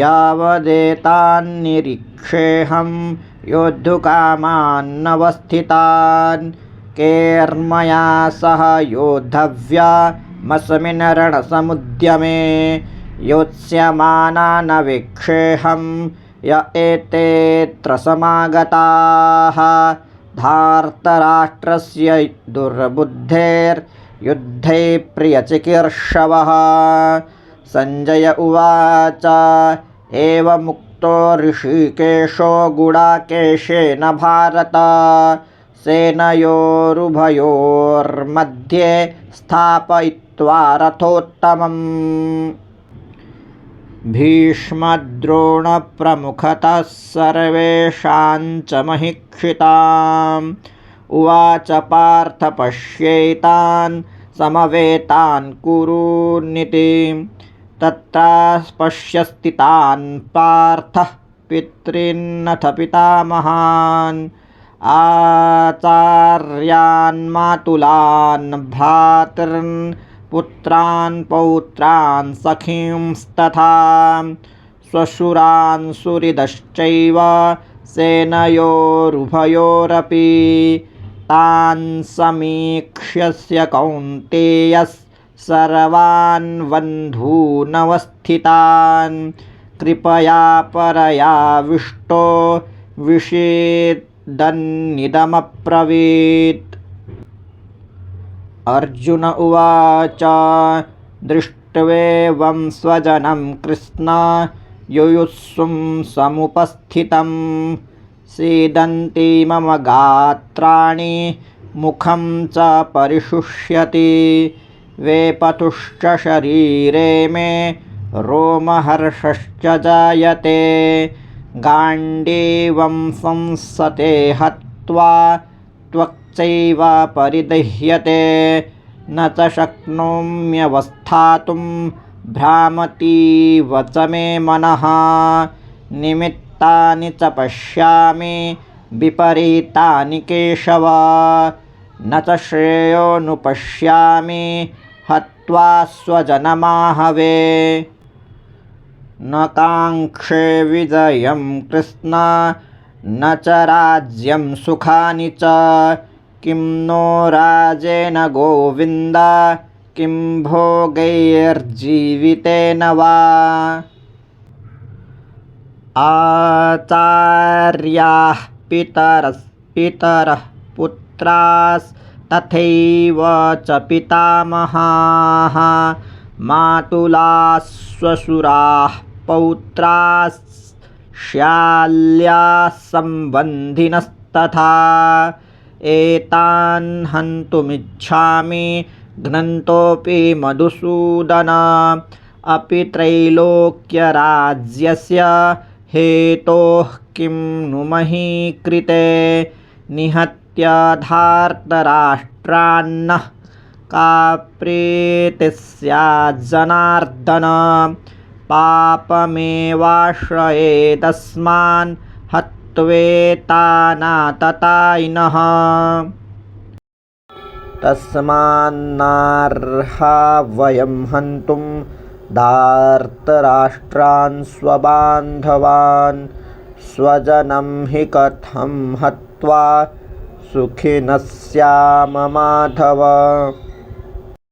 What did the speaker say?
यावदेतान्निरीक्षेऽहं योद्धुकामान्नवस्थितान् केर्मया सह योद्धव्यामस्मिन् रणसमुद्यमे योत्स्यमानान् वीक्षेऽहं य एतेऽत्र समागताः धार्तराष्ट्रस्य दुर्बुद्धेर्युद्धे प्रियचिकीर्षवः सञ्जय उवाच। एवमुक्तो ऋषिकेशो गुडाकेशेन भारत। सेनयोरुभयोर्मध्ये स्थापयित्वा रथोत्तमम्। भीष्मद्रोणप्रमुखतः सर्वेषाञ्च महीक्षिताम्। उवाच पार्थ पश्येतान् समवेतान् कुरून्निति तत्रा पश्यस्थितान् पार्थः पितॄन्नथ पितामहान् आचार्यान् मातुलान् भ्रातॄन् पुत्रान् पौत्रान् सखींस्तथा श्वशुरान् सुहृदश्चैव सेनयोरुभयोरपि तान् समीक्ष्यस्य कौन्तेयः सर्वान् बन्धूनवस्थितान्। कृपया परयाविष्टो विषेदन्निदमब्रवीत् अर्जुन उवाच दृष्ट्वेवं स्वजनं कृष्ण युयुत्सुं समुपस्थितं। सीदन्ति मम गात्राणि मुखं च परिशुष्यति। वेपतुश्च शरीरे मे रोमहर्षश्च जायते। गाण्डीवं संसते हत्वा त्वक्चैव परिदह्यते। न च शक्नोम्यवस्थातुं भ्रामतीव च मे मनः। निमित्तानि च पश्यामि विपरीतानि केशव। न च श्रेयोऽनुपश्यामि हत्वा स्वजनमाहवे न काङ्क्षे विजयं कृष्ण न च राज्यं सुखानि च किं नो राजेन गोविन्द किं भोगैर्जीवितेन वा आचार्याः पितरः पुत्रास्तथैव च पितामहाः मातुलाः श्वशुराः पौत्राश्याल्याः सम्बन्धिनस्तथा एतान् हन्तुमिच्छामि घ्नन्तोऽपि मधुसूदन अपि त्रैलोक्यराज्यस्य हेतोः किं नु मही कृते निहत्य का प्रीतिः स्याज्जनार्दन पापमेवाश्रयेदस्मान् हत्वेतानाततायिनः। तस्मान्नार्हा वयं हन्तुं धार्तराष्ट्रान् स्वबान्धवान् स्वजनं हि कथं हत्वा सुखिनः स्याम माधव।